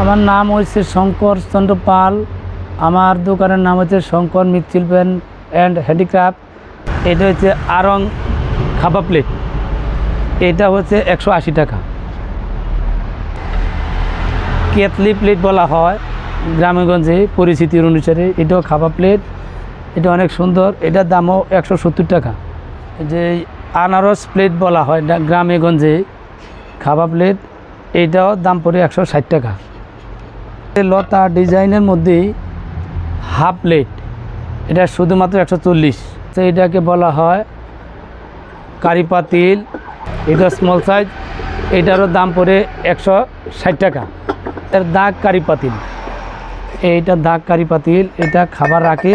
আমার নাম হচ্ছে শঙ্কর চন্দ্র পাল। আমার দোকানের নাম হচ্ছে শঙ্কর মৃৎশিল্প অ্যান্ড হ্যান্ডিক্রাফট। এটা হচ্ছে আরং খাবা প্লেট। এটা হচ্ছে একশো আশি টাকা। কেতলি প্লেট বলা হয়। গ্রামেগঞ্জে পরিচিতির অনুসারে এটাও খাবা প্লেট। এটা অনেক সুন্দর। এটার দামও একশো সত্তর টাকা। যে আনারস প্লেট বলা হয় গ্রামেগঞ্জে খাবা প্লেট। এইটাও দাম পড়ে একশো ষাট টাকা। লতা ডিজাইনের মধ্যে হাফ প্লেট। এটা শুধুমাত্র একশো চল্লিশ। এটাকে বলা হয় কারি পাতিল। এটা স্মল সাইজ এটারও দাম পড়ে একশো ষাট টাকা। এর দাগ কারি পাতিল। এইটা দাগ কারি পাতিল। এটা খাবার রাখে।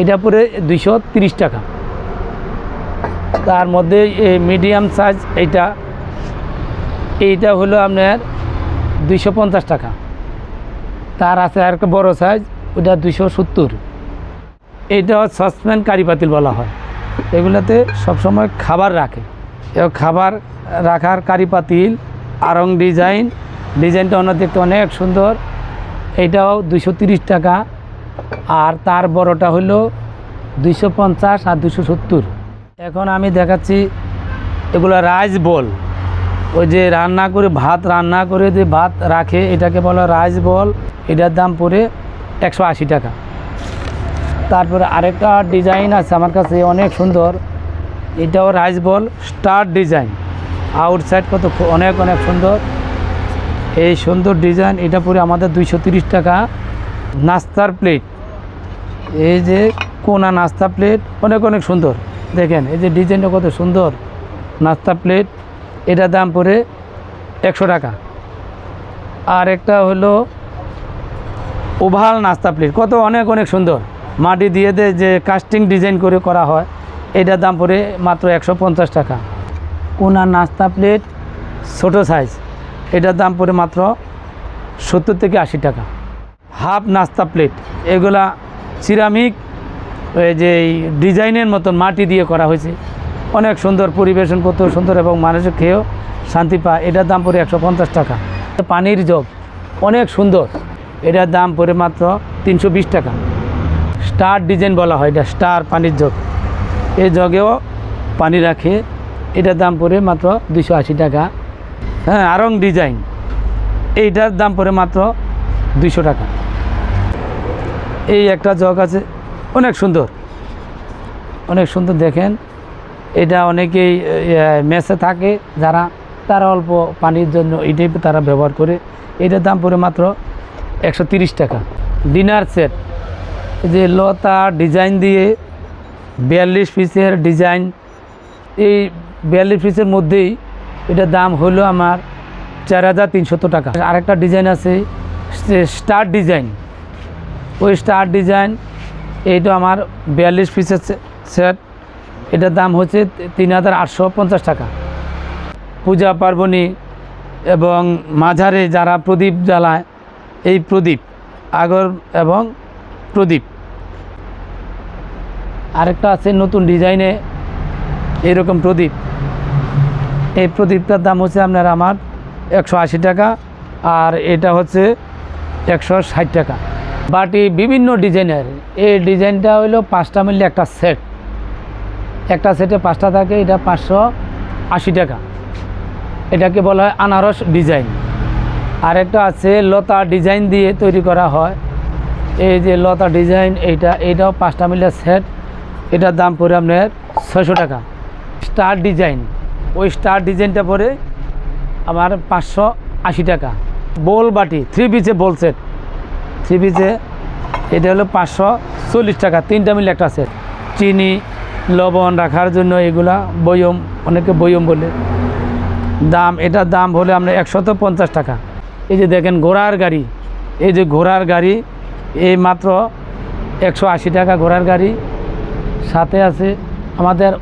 এটা পড়ে দুইশো তিরিশ টাকা। তার মধ্যে মিডিয়াম সাইজ এইটা। এইটা হলো আপনার দুইশো পঞ্চাশ টাকা। তার আছে একটা বড়ো সাইজ ওটা দুইশো সত্তর। এইটা সসপ্যান কারি পাতিল বলা হয়। এগুলোতে সবসময় খাবার রাখে। এবং খাবার রাখার কারি পাতিল আরং ডিজাইন ডিজাইনটা অন্য দেখতে অনেক সুন্দর। এইটাও দুইশো তিরিশ টাকা। আর তার বড়টা হলো দুইশো পঞ্চাশ আর দুশো সত্তর। এখন আমি দেখাচ্ছি এগুলো রাইস বল ওই যে রান্না করে, ভাত রান্না করে যে ভাত রাখে, এটাকে বলা রাইস বল। এটার দাম পড়ে একশো আশি টাকা। তারপরে আরেকটা ডিজাইন আছে আমার কাছে, অনেক সুন্দর। এটাও rice bowl, star design. Outside কত, অনেক অনেক সুন্দর। এই সুন্দর ডিজাইন, এটা পরে আমাদের দুইশো টাকা। নাস্তার প্লেট। এই যে কোনা নাস্তা প্লেট, অনেক অনেক সুন্দর। দেখেন, এই যে ডিজাইনটা কত সুন্দর। নাস্তা প্লেট। এটার দাম পড়ে একশো টাকা। আর একটা হলো ওভাল নাস্তা প্লেট। কত অনেক অনেক সুন্দর। মাটি দিয়ে দে যে কাস্টিং ডিজাইন করে করা হয় এটার দাম পড়ে মাত্র একশো পঞ্চাশ টাকা। কোনা নাস্তা প্লেট ছোটো সাইজ এটার দাম পড়ে মাত্র সত্তর থেকে আশি টাকা। হাফ নাস্তা প্লেট, এগুলা সিরামিক যে ডিজাইনের মতন মাটি দিয়ে করা হয়েছে। অনেক সুন্দর পরিবেশন করতে সুন্দর এবং মানুষের খেয়েও শান্তি পায়। এটার দাম পড়ে একশো পঞ্চাশ টাকা। পানির জগ। অনেক সুন্দর। এটার দাম পড়ে মাত্র তিনশো বিশ টাকা। স্টার ডিজাইন বলা হয় এটা, স্টার পানির জগ। এই জগেও পানি রাখে। এটার দাম পড়ে মাত্র দুশো আশি টাকা। হ্যাঁ আরং ডিজাইন। এইটার দাম পড়ে মাত্র দুইশো টাকা। এই একটা জগ আছে। অনেক সুন্দর। অনেক সুন্দর দেখেন। এটা অনেকেই মেসে থাকে যারা তারা অল্প পানির জন্য এটাই তারা ব্যবহার করে। এটার দাম পড়ে মাত্র একশো টাকা। ডিনার সেট যে লতা ডিজাইন দিয়ে বিয়াল্লিশ পিসের ডিজাইন এই বিয়াল্লিশ পিসের মধ্যেই এটার দাম হলো আমার চার হাজার তিনশত টাকা। আরেকটা ডিজাইন আছে স্টার ডিজাইন ওই স্টার ডিজাইন এইটা আমার বিয়াল্লিশ পিসের সেট এটার দাম হচ্ছে তিন হাজার আটশো পঞ্চাশ টাকা। পূজা পার্বণী এবং মাঝারে যারা প্রদীপ জ্বালায়, এই প্রদীপ, আগর এবং প্রদীপ। আরেকটা আছে নতুন ডিজাইনে এরকম প্রদীপ। এই প্রদীপটার দাম হচ্ছে আপনার আমার একশো আশি টাকা আর এটা হচ্ছে একশো ষাট টাকা। বাটি বিভিন্ন ডিজাইনের, এই ডিজাইনটা হলো পাঁচটা মিললে একটা সেট। একটা সেটে পাঁচটা থাকে, এটা পাঁচশো আশি টাকা। এটাকে বলা হয় আনারস ডিজাইন। আরেকটা আছে লতা ডিজাইন দিয়ে তৈরি করা হয়। এই যে লতা ডিজাইন, এইটা, এইটাও পাঁচটা মিলে সেট। এটার দাম পড়ে আপনার ছয়শো টাকা। স্টার ডিজাইন, ওই স্টার ডিজাইনটা পরে আমার পাঁচশো আশি টাকা। বোল বাটি থ্রি পিসে বোল সেট। থ্রি পিসে এটা হলো পাঁচশো চল্লিশ টাকা, তিনটা মিলে একটা সেট। চিনি লবণ রাখার জন্য এগুলা বয়ম, অনেকে বয়ম বলে। দাম এটার দাম হলে আপনার একশত পঞ্চাশ টাকা। এই যে দেখেন ঘোড়ার গাড়ি, এই যে ঘোড়ার গাড়ি, এই মাত্র একশো আশি টাকা ঘোড়ার গাড়ি। সাথে আছে আমাদের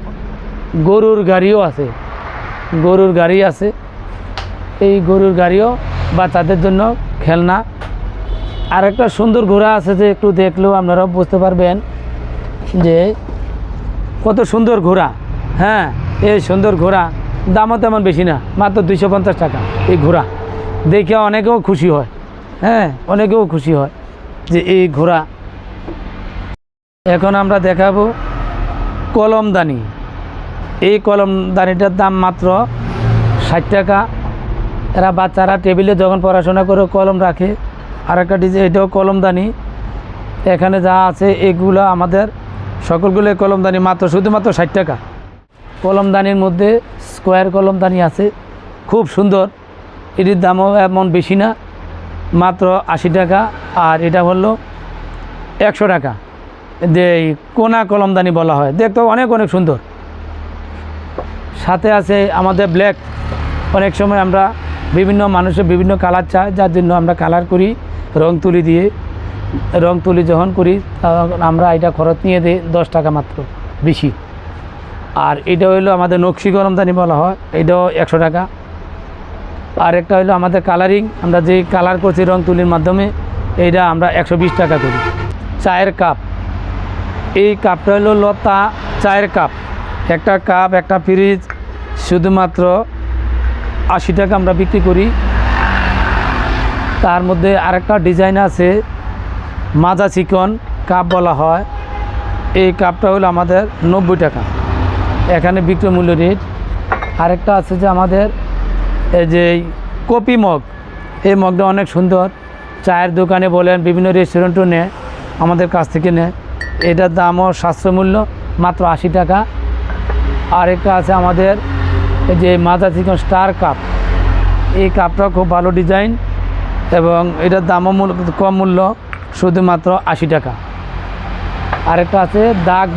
গরুর গাড়িও আছে। গরুর গাড়ি আছে। এই গরুর গাড়িও বাচ্চাদের জন্য খেলনা। আর একটা সুন্দর ঘোড়া আছে যে একটু দেখলেও আপনারা বুঝতে পারবেন যে কত সুন্দর ঘোড়া। হ্যাঁ এই সুন্দর ঘোড়া দামও তেমন বেশি না, মাত্র দুইশো পঞ্চাশ টাকা এই ঘোড়া। দেখে অনেকেও খুশি হয়। হ্যাঁ অনেকেও খুশি হয় যে এই ঘোড়া। এখন আমরা দেখাবো কলমদানি। এই কলমদানিটার দাম মাত্র ষাট টাকা। এরা বাচ্চারা টেবিলে যখন পড়াশোনা করে কলম রাখে। আর একটা ডিজাইন, এটাও কলমদানি। এখানে যা আছে, এগুলো আমাদের সকলগুলো কলমদানি মাত্র শুধুমাত্র ষাট টাকা। কলমদানির মধ্যে স্কোয়ার কলমদানি আছে, খুব সুন্দর। এটির দামও এমন বেশি না, মাত্র আশি টাকা, আর এটা হলো একশো টাকা। যে কোনা কলমদানি বলা হয় দেখতেও অনেক অনেক সুন্দর। সাথে আছে আমাদের ব্ল্যাক অনেক সময় আমরা বিভিন্ন মানুষের বিভিন্ন কালার চায় যার জন্য আমরা কালার করি, রং তুলি দিয়ে। রং তুলি যখন করি আমরা এটা খরচ নিয়ে দিই দশ টাকা মাত্র, বেশি। আর এটা হইল আমাদের নকশি গরমদানি বলা হয়, এটাও একশো টাকা। আর একটা হইল আমাদের কালারিং আমরা যে কালার করছি রং তুলির মাধ্যমে, এইটা আমরা একশো বিশ টাকা করি। চায়ের কাপ এই কাপটা হলো লতা চায়ের কাপ একটা কাপ একটা ফ্রিজ শুধুমাত্র আশি টাকা আমরা বিক্রি করি। তার মধ্যে আরেকটা ডিজাইন আছে মাজা চিকন কাপ বলা হয়। এই কাপটা হলো আমাদের নব্বই টাকা। এখানে বিক্রয় মূল্য রেট। আরেকটা আছে যে আমাদের এই যে কপি মগ। এই মগটা অনেক সুন্দর। চায়ের দোকানে বলেন, বিভিন্ন রেস্টুরেন্টও নেয়, আমাদের কাছ থেকে নেয়। এটার দামও সাশ্রয় মূল্য মাত্র আশি টাকা। আরেকটা আছে আমাদের যে মাজা চিকন স্টার কাপ। এই কাপটা খুব ভালো ডিজাইন এবং এটার দামও মূল্য কম মূল্য। শুধুমাত্র আশি টাকা। আরেকটা আছে দাগ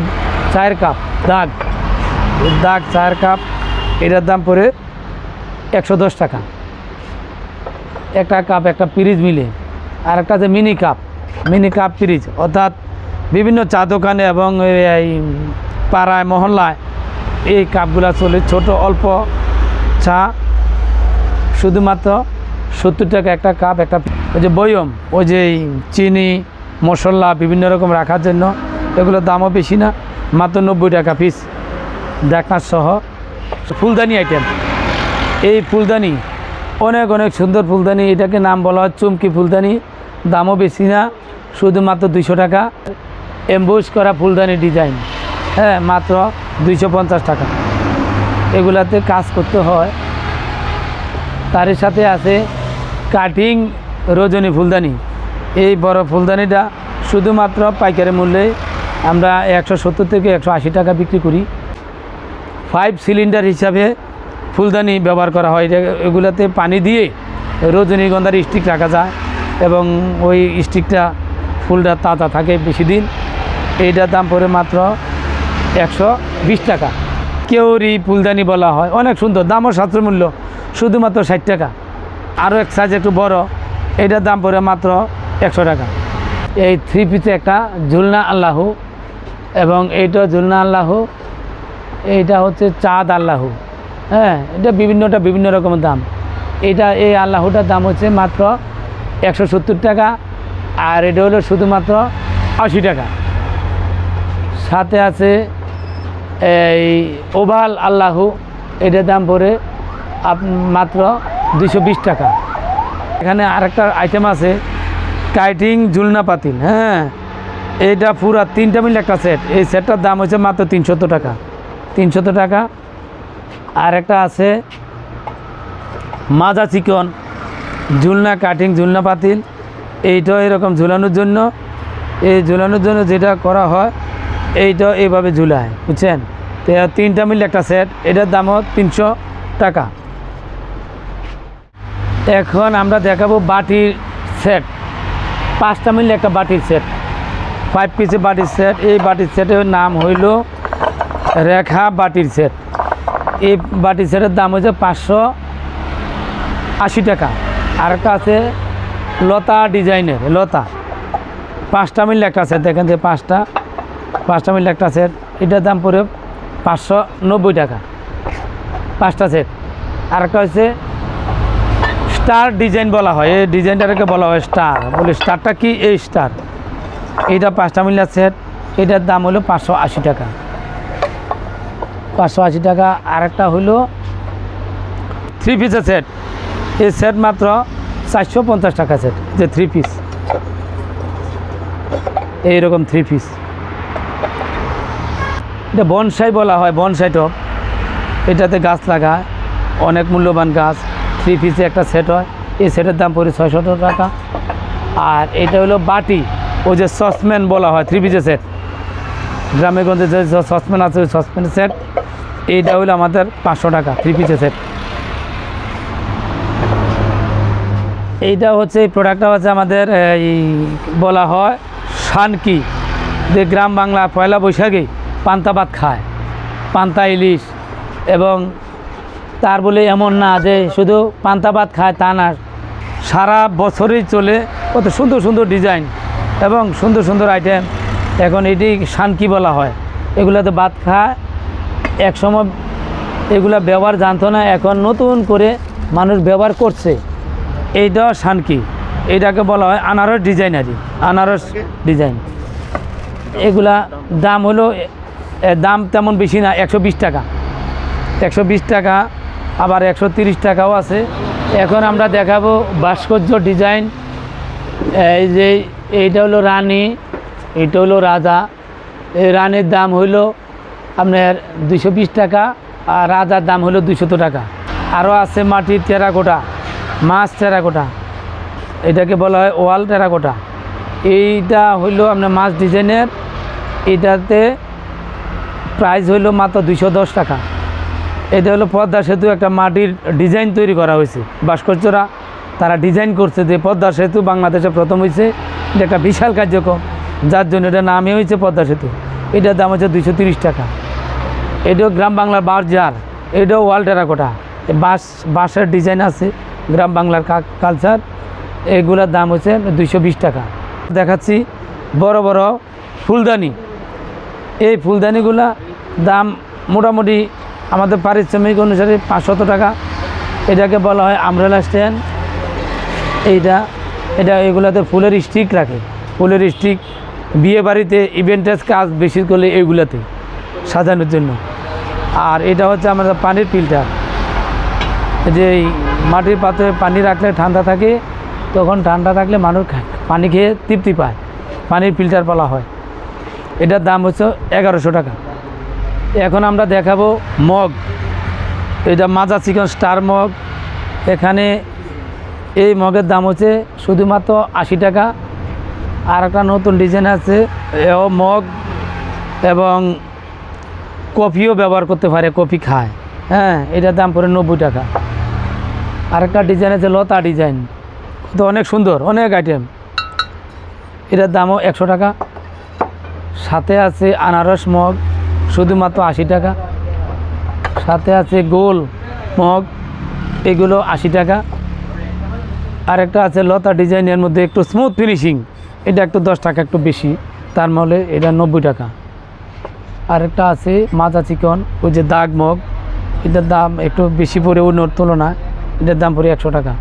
চায়ের কাপ, দাগ। দাগ চায়ের কাপ, এটার দাম পড়ে একশো দশ টাকা। একটা কাপ, একটা পিরিজ মিলে। আর একটা আছে মিনি কাপ মিনি কাপ পিরিজ অর্থাৎ বিভিন্ন চা দোকানে এবং এই- পাড়ায়, মহল্লায় এই কাপগুলা চলে ছোট, অল্প চা। শুধুমাত্র সত্তর টাকা একটা কাপ, একটা ওই যে বয়ম, ওই যে চিনি, মশলা, বিভিন্ন রকম রাখার জন্য। এগুলোর দামও বেশি না, মাত্র নব্বই টাকা পিস ডাকনার সহ। ফুলদানি আইটেম এই ফুলদানি, অনেক অনেক সুন্দর ফুলদানি। এটাকে নাম বলা হয় চুমকি ফুলদানি। দামও বেশি না, শুধুমাত্র দুইশো টাকা। এমবোস করা ফুলদানি ডিজাইন হ্যাঁ মাত্র দুইশো পঞ্চাশ টাকা। এগুলাতে কাজ করতে হয়। তার সাথে আছে কাটিং রজনী ফুলদানি। এই বড় ফুলদানিটা শুধুমাত্র পাইকারি মূল্যে আমরা একশো সত্তর থেকে একশো আশি টাকা বিক্রি করি। ফাইভ সিলিন্ডার হিসাবে ফুলদানি ব্যবহার করা হয়। এগুলাতে পানি দিয়ে রজনীগন্ধার স্টিক রাখা যায় এবং ওই স্টিকটা ফুলটা তাজা থাকে বেশি দিন এইটার দাম পড়ে মাত্র একশো বিশ টাকা। কেউরি ফুলদানি বলা হয়। অনেক সুন্দর, দামও সাশ্রয় মূল্য, শুধুমাত্র ষাট টাকা। আরও এক সাইজ একটু বড় এইটার দাম পড়ে মাত্র একশো টাকা। এই থ্রি পিসে একটা ঝুলনা আল্লাহ এবং এইটা ঝুলনা আল্লাহ, এইটা হচ্ছে চাঁদ আল্লাহ। হ্যাঁ এটা বিভিন্নটা বিভিন্ন রকমের দাম। এটা এই আল্লাহটার দাম হচ্ছে মাত্র একশো সত্তর টাকা আর এটা হলো শুধুমাত্র আশি টাকা। সাথে আছে এই ওভাল আল্লাহু, এটার দাম পড়ে মাত্র দুশো বিশ টাকা। এখানে আরেকটা আইটেম আছে, কাইটিং ঝুলনা পাতিল। হ্যাঁ এইটা পুরা তিনটা মিলে একটা সেট এই সেটটার দাম হচ্ছে মাত্র তিনশত টাকা। তিনশত টাকা। আর একটা আছে, মাজা চিকন, ঝুলনা কাটিং ঝুলনা পাতিল। এইটাও এরকম ঝুলানোর জন্য, এই ঝুলানোর জন্য যেটা করা হয় এইটাও এইভাবে ঝুলায়, বুঝছেন? তো তিনটা মিলে একটা সেট এটার দামও তিনশো টাকা। এখন আমরা দেখাবো বাটির সেট। পাঁচটা মিলে একটা বাটির সেট। ফাইভ পিসের বাটির সেট। এই বাটির সেটের নাম হইল রেখা বাটির সেট। এই বাটির সেটের দাম হচ্ছে পাঁচশো আশি টাকা। আর একটা আছে লতা ডিজাইনের, লতা। পাঁচটা মিলে একটা সেট, দেখেন যে পাঁচটা। পাঁচটা মিলে একটা সেট। এটার দাম পড়ে পাঁচশো নব্বই টাকা। পাঁচটা সেট। আর একটা হচ্ছে স্টার ডিজাইন বলা হয়। এই ডিজাইনটাকে বলা হয় স্টার বলে স্টারটা কি? এই স্টার এইটা পাঁচটা মিলে সেট এটার দাম হলো পাঁচশো আশি টাকা। পাঁচশো আশি টাকা। আরেকটা হলো থ্রি পিসের সেট এই সেট মাত্র চারশো পঞ্চাশ টাকা সেট যে থ্রি পিস এইরকম থ্রি পিস এটা বনসাই বলা হয় বনসাই টপ এটাতে গাছ লাগায়। অনেক মূল্যবান গাছ। থ্রি পিসে একটা সেট হয়। এই সেটের দাম পড়ে ছয়শো টাকা। আর এটা হলো বাটি। ওই যে সসম্যান বলা হয় থ্রি পিসের সেট গ্রামে গঞ্জে যে সসম্যান আছে, ওই সসম্যানের সেট এইটা হলো আমাদের পাঁচশো টাকা থ্রি পিসের সেট এইটা হচ্ছে, এই প্রোডাক্টটা হচ্ছে আমাদের এই বলা হয় শানকি। যে গ্রাম বাংলা পয়লা বৈশাখে পান্তা ভাত খায়। পান্তা ইলিশ এবং তার বলে এমন না যে শুধু পান্তা ভাত খায় তা না, সারা বছরই চলে কত সুন্দর সুন্দর ডিজাইন এবং সুন্দর সুন্দর আইটেম এখন এটি শানকি বলা হয়। এগুলোতে ভাত খায়, একসময় এগুলা ব্যবহার জানতো না, এখন নতুন করে মানুষ ব্যবহার করছে। এইটা শানকি। এইটাকে বলা হয় আনারস ডিজাইনারি আনারস ডিজাইন এগুলা দাম হলো দাম তেমন বেশি না, একশো বিশ টাকা। একশো বিশ টাকা আবার একশো টাকাও আছে। এখন আমরা দেখাবো ভাস্কর্য ডিজাইন। এই যে এইটা হলো রানী, এইটা হলো রাজা। এই রানীর দাম হইল আপনার দুশো টাকা আর রাজার দাম হলো দুশত টাকা। আরও আছে মাটির টেরাকোটা, মাছ টেরাকোটা। এটাকে বলা হয় ওয়াল টেরাকোটা। এইটা হইল আপনার মাছ ডিজাইনের। এটাতে প্রাইস হইল মাত্র দশ টাকা। এটা হলো পদ্মা সেতু, একটা মাটির ডিজাইন তৈরি করা হয়েছে। ভাস্কর্যরা তারা ডিজাইন করছে যে পদ্মা সেতু বাংলাদেশে প্রথম হয়েছে। এটা একটা বিশাল কার্যক্রম, যার জন্য এটা নামে হয়েছে পদ্মা সেতু। এটার দাম হচ্ছে তিরিশ টাকা। এটাও গ্রাম বাংলার বাজার এটাও ওয়াল টেরাকোটা। বাঁশ, বাঁশের ডিজাইন আছে গ্রাম বাংলার কালচার। এগুলোর দাম হচ্ছে দুইশো বিশ টাকা। দেখাচ্ছি বড় বড় ফুলদানি। এই ফুলদানিগুলা দাম মোটামুটি আমাদের পারিশ্রমিক অনুসারে পাঁচশত টাকা। এটাকে বলা হয় আমরেলা স্ট্যান্ড। এইটা, এটা এগুলাতে ফুলের স্টিক রাখে। ফুলের স্টিক, বিয়ে বাড়িতে ইভেন্টের কাজ বেশি করলে এইগুলাতে সাজানোর জন্য। আর এটা হচ্ছে আমাদের পানির ফিল্টার যে মাটির পাত্রে পানি রাখলে ঠান্ডা থাকে, তখন ঠান্ডা থাকলে মানুষ পানি খেয়ে তৃপ্তি পায়। পানির ফিল্টার বলা হয়। এটার দাম হচ্ছে এগারোশো টাকা। এখন আমরা দেখাবো মগ। এটা মাজা চিকন স্টার মগ। এখানে এই মগের দাম হচ্ছে শুধুমাত্র আশি টাকা। আর একটা নতুন ডিজাইন আছে, এও মগ এবং কফিও ব্যবহার করতে পারে, কফি খায়। হ্যাঁ এটার দাম পড়ে নব্বই টাকা। আরেকটা ডিজাইন আছে, লতা ডিজাইন। তো অনেক সুন্দর, অনেক আইটেম। এটার দামও একশো টাকা। সাথে আছে আনারস মগ। শুধুমাত্র আশি টাকা। সাথে আছে গোল, মগ, এগুলো আশি টাকা। আর একটা আছে লতা ডিজাইনের মধ্যে একটু স্মুথ ফিনিশিং এটা একটু দশ টাকা, একটু বেশি। তার মলে এটা নব্বই টাকা। আরেকটা আছে মাজা চিকন, ওই যে দাগ মগ। এটার দাম একটু বেশি পড়ে অন্যর তুলনায়, এটার দাম পড়ে একশো টাকা।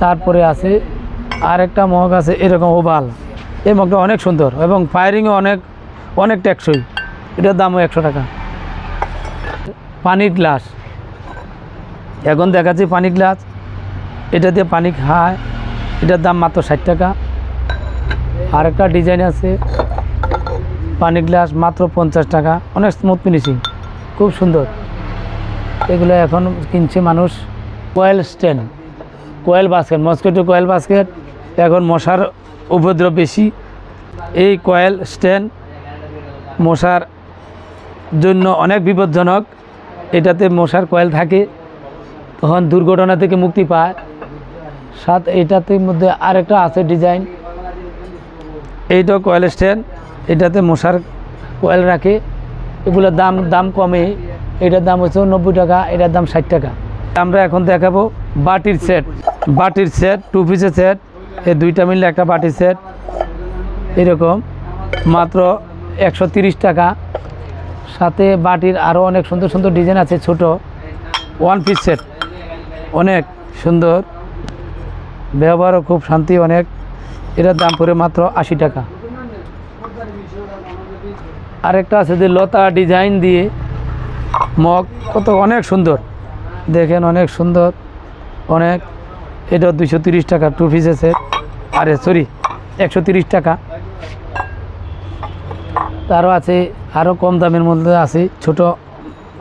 তারপরে আছে আরেকটা মগ আছে এরকম ওভাল। এই মগটা অনেক সুন্দর এবং ফায়ারিংও অনেক অনেক টেকসই। এটার দামও একশো টাকা। পানির গ্লাস। এখন দেখাচ্ছি পানি গ্লাস। এটা দিয়ে পানি খায়। এটার দাম মাত্র ষাট টাকা। আরেকটা ডিজাইন আছে। পানি গ্লাস মাত্র পঞ্চাশ টাকা। অনেক স্মুথ ফিনিশিং খুব সুন্দর। এগুলো এখন কিনছে মানুষ coil stand coil basket, mosquito coil basket. এখন মশার উপদ্রব বেশি। এই কয়েল স্ট্যান্ড মশার জন্য অনেক বিপজ্জনক। এটাতে মশার কয়েল থাকে, তখন দুর্ঘটনা থেকে মুক্তি পায়। সাত এটাতে মধ্যে আরেকটা আছে ডিজাইন। এইটা কয়েল স্ট্যান্ড, এটাতে মশার কয়েল রাখে। এগুলোর দাম দাম কমে। এটার দাম হচ্ছে নব্বই টাকা, এটার দাম ষাট টাকা। আমরা এখন দেখাবো বাটির সেট। বাটির সেট টু পিসের সেট। এই দুইটা মিললে একটা বাটির সেট। এরকম। মাত্র একশো টাকা। সাথে বাটির আরও অনেক সুন্দর সুন্দর ডিজাইন আছে ছোট। ওয়ান পিস সেট অনেক সুন্দর। ব্যবহারও খুব শান্তি অনেক। এটার দাম পড়ে মাত্র আশি টাকা। আরেকটা আছে যে লতা ডিজাইন দিয়ে মগ। কত অনেক সুন্দর। দেখেন অনেক সুন্দর। অনেক। এটা দুশো টাকা। টু পিসেসের আরে সরি একশো টাকা। তারও আছে, আরও কম দামের মধ্যে আছে। ছোট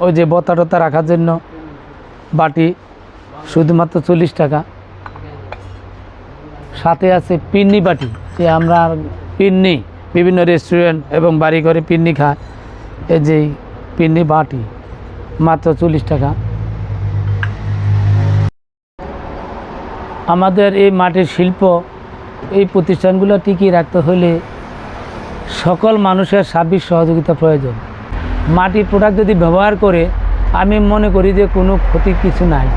ওই যে বতা টতা রাখার জন্য বাটি, শুধুমাত্র চল্লিশ টাকা। সাথে আছে পিন্নি বাটি, যে আমরা পিন্নি, বিভিন্ন রেস্টুরেন্ট এবং বাড়ি ঘরে পিন্নি খায় এই যে পিন্নি বাটি, মাত্র চল্লিশ টাকা। আমাদের এই মাটির শিল্প, এই প্রতিষ্ঠানগুলো টিকিয়ে রাখতে হলে সকল মানুষের সার্বিক সহযোগিতা প্রয়োজন। মাটির প্রোডাক্ট যদি ব্যবহার করে, আমি মনে করি যে কোনো ক্ষতি কিছু নাই।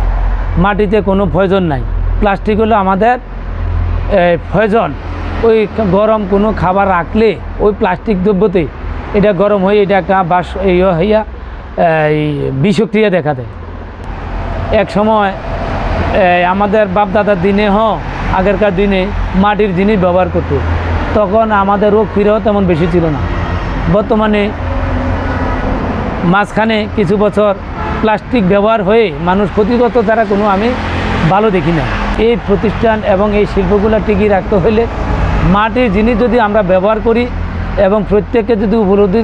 মাটিতে কোনো প্রয়োজন নাই। প্লাস্টিক হলো আমাদের প্রয়োজন। ওই গরম কোনো খাবার রাখলে ওই প্লাস্টিক দ্রব্যতে এটা গরম হয়ে এটা একটা বাস, এই হইয়া এই বিষক্রিয়া দেখা দেয়। এক সময় আমাদের বাপদাদার দিনে হ, আগেরকার দিনে মাটির জিনিস ব্যবহার করতো। তখন আমাদের রোগ ফিরেও তেমন বেশি ছিল না। বর্তমানে মাঝখানে কিছু বছর প্লাস্টিক ব্যবহার হয়ে মানুষ ক্ষতিগত দ্বারা কোনো আমি ভালো দেখি না। এই প্রতিষ্ঠান এবং এই শিল্পগুলো টিকিয়ে রাখতে হলে মাটির জিনিস যদি আমরা ব্যবহার করি এবং প্রত্যেককে যদি উপলব্ধি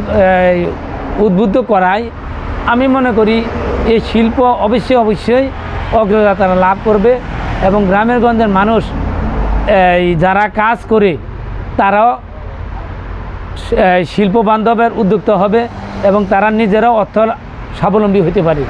উদ্বুদ্ধ করাই, আমি মনে করি এই শিল্প অবশ্যই অবশ্যই অগ্রযাত্রা লাভ করবে এবং গ্রামের গঞ্জের মানুষ যারা কাজ করে তারাও শিল্প বান্ধবের উদ্যোক্তা হবে এবং তারা নিজেরাও অর্থ স্বাবলম্বী হতে পারে।